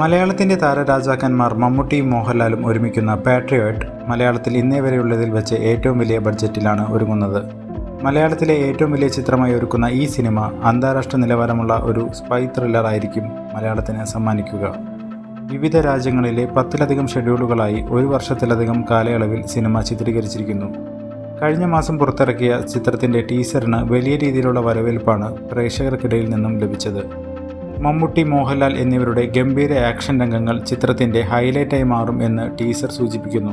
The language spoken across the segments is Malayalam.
മലയാളത്തിന്റെ താരരാജാക്കന്മാർ മമ്മൂട്ടിയും മോഹൻലാലും ഒരുമിക്കുന്ന പാട്രിയോട്ട് മലയാളത്തിൽ ഇന്നേ വരെയുള്ളതിൽ വെച്ച് ഏറ്റവും വലിയ ബഡ്ജറ്റിലാണ് ഒരുങ്ങുന്നത്. മലയാളത്തിലെ ഏറ്റവും വലിയ ചിത്രമായി ഒരുക്കുന്ന ഈ സിനിമ അന്താരാഷ്ട്ര നിലവാരമുള്ള ഒരു സ്പൈ ത്രില്ലർ ആയിരിക്കും മലയാളത്തിന് സമ്മാനിക്കുക. വിവിധ രാജ്യങ്ങളിലെ പത്തിലധികം ഷെഡ്യൂളുകളായി ഒരു വർഷത്തിലധികം കാലയളവിൽ സിനിമ ചിത്രീകരിച്ചിരിക്കുന്നു. കഴിഞ്ഞ മാസം പുറത്തിറക്കിയ ചിത്രത്തിന്റെ ടീസറിന് വലിയ രീതിയിലുള്ള വരവേൽപ്പാണ് പ്രേക്ഷകർക്കിടയിൽ നിന്നും ലഭിച്ചത്. മമ്മൂട്ടി മോഹൻലാൽ എന്നിവരുടെ ഗംഭീര ആക്ഷൻ രംഗങ്ങൾ ചിത്രത്തിന്റെ ഹൈലൈറ്റായി മാറും എന്ന് ടീസർ സൂചിപ്പിക്കുന്നു.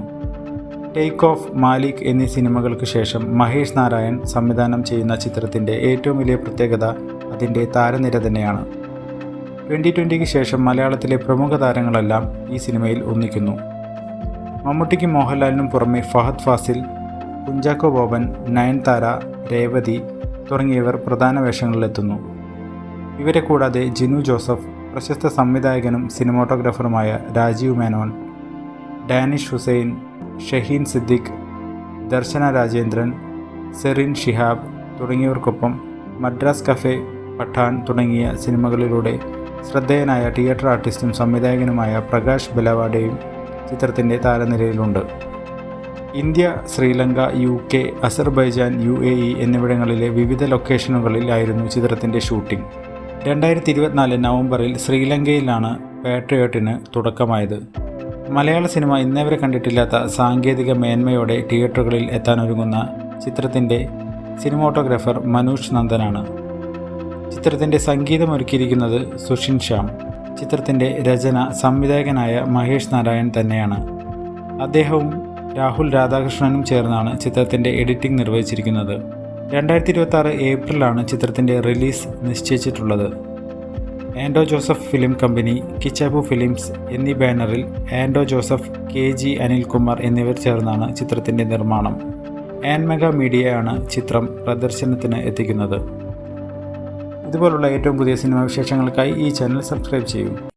ടേക്ക് ഓഫ് മാലിക് എന്നീ സിനിമകൾക്ക് ശേഷം മഹേഷ് നാരായൺ സംവിധാനം ചെയ്യുന്ന ചിത്രത്തിന്റെ ഏറ്റവും വലിയ പ്രത്യേകത അതിന്റെ താരനിര തന്നെയാണ്. ട്വന്റി ട്വന്റിക്ക് ശേഷം മലയാളത്തിലെ പ്രമുഖ താരങ്ങളെല്ലാം ഈ സിനിമയിൽ ഒന്നിക്കുന്നു. മമ്മൂട്ടിക്ക് മോഹൻലാലിനും പുറമെ ഫഹദ് ഫാസിൽ കുഞ്ചാക്കോ ബോബൻ നയൻതാര രേവതി തുടങ്ങിയവർ പ്രധാന വേഷങ്ങളിലെത്തുന്നു. ഇവരെ കൂടാതെ ജിനു ജോസഫ് പ്രശസ്ത സംവിധായകനും സിനിമാറ്റോഗ്രാഫറുമായ രാജീവ് മേനോൻ ഡാനിഷ് ഹുസൈൻ ഷഹീൻ സിദ്ദിഖ് ദർശന രാജേന്ദ്രൻ സെറിൻ ഷിഹാബ് തുടങ്ങിയവർക്കൊപ്പം മദ്രാസ് കഫേ പഠാൻ തുടങ്ങിയ സിനിമകളിലൂടെ ശ്രദ്ധേയനായ തിയേറ്റർ ആർട്ടിസ്റ്റും സംവിധായകനുമായ പ്രകാശ് ബലവാഡയും ചിത്രത്തിന്റെ താരനിരയിലുണ്ട്. India Sri Lanka U K Azerbaijan U A E എന്നിവിടങ്ങളിലെ വിവിധ ലൊക്കേഷനുകളിലായിരുന്നു ചിത്രത്തിന്റെ ഷൂട്ടിംഗ്. രണ്ടായിരത്തി ഇരുപത്തിനാല് നവംബറിൽ ശ്രീലങ്കയിലാണ് പാട്രിയോട്ടിന് തുടക്കമായത്. മലയാള സിനിമ ഇന്നേവരെ കണ്ടിട്ടില്ലാത്ത സാങ്കേതിക മേന്മയോടെ തിയേറ്ററുകളിൽ എത്താനൊരുങ്ങുന്ന ചിത്രത്തിന്റെ സിനിമോട്ടോഗ്രാഫർ മനോജ് നന്ദനാണ്. ചിത്രത്തിന്റെ സംഗീതമൊരുക്കിയിരിക്കുന്നത് സുഷിൻ ശ്യാം. ചിത്രത്തിന്റെ രചന സംവിധായകനായ മഹേഷ് നാരായൺ തന്നെയാണ്. അദ്ദേഹവും രാഹുൽ രാധാകൃഷ്ണനും ചേർന്നാണ് ചിത്രത്തിന്റെ എഡിറ്റിംഗ് നിർവഹിച്ചിരിക്കുന്നത്. രണ്ടായിരത്തി ഇരുപത്തി ആറ് ഏപ്രിലാണ് ചിത്രത്തിന്റെ റിലീസ് നിശ്ചയിച്ചിട്ടുള്ളത്. Ando Joseph film company കിച്ചാബു films എന്നീ ബാനറിൽ ആൻഡോ ജോസഫ് കെ ജി അനിൽകുമാർ എന്നിവർ ചേർന്നാണ് ചിത്രത്തിന്റെ നിർമ്മാണം. ആൻമെഗ മീഡിയയാണ് ചിത്രം പ്രദർശനത്തിന് എത്തിക്കുന്നത്. ഇതുപോലുള്ള ഏറ്റവും പുതിയ സിനിമാ വിശേഷങ്ങൾക്കായി ഈ ചാനൽ സബ്സ്ക്രൈബ് ചെയ്യൂ.